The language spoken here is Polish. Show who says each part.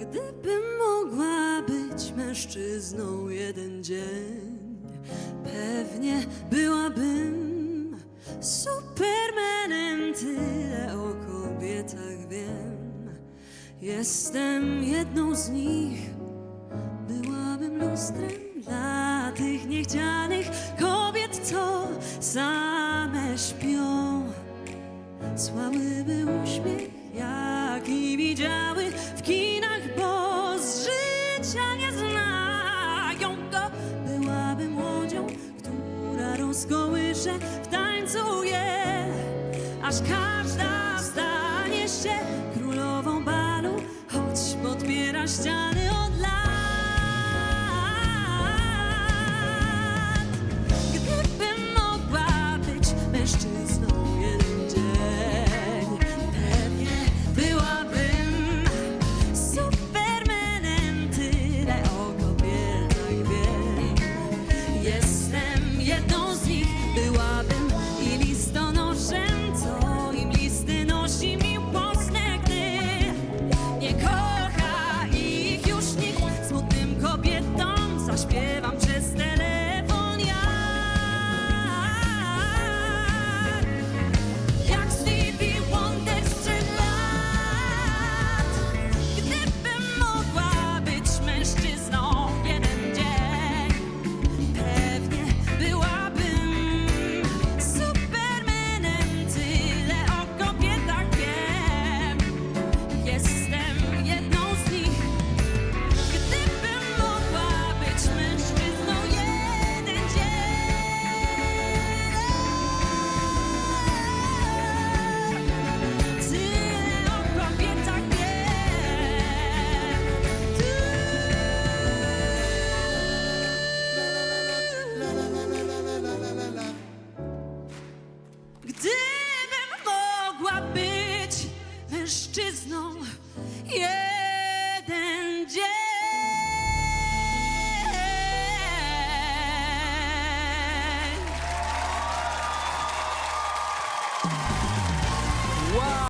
Speaker 1: Gdybym mogła być mężczyzną jeden dzień, pewnie byłabym supermanem. Tyle o kobietach wiem. Jestem jedną z nich. Byłabym lustrem dla tych niechcianych kobiet, same śpią. Słałyby uśmiech, jaki widziały w kinach, bo z życia nie znają go. Byłabym łodzią, która rozkołysze w tańcu je, aż każda stanie się królową balu, choć podpiera ściany más bien. mężczyzną jeden dzień.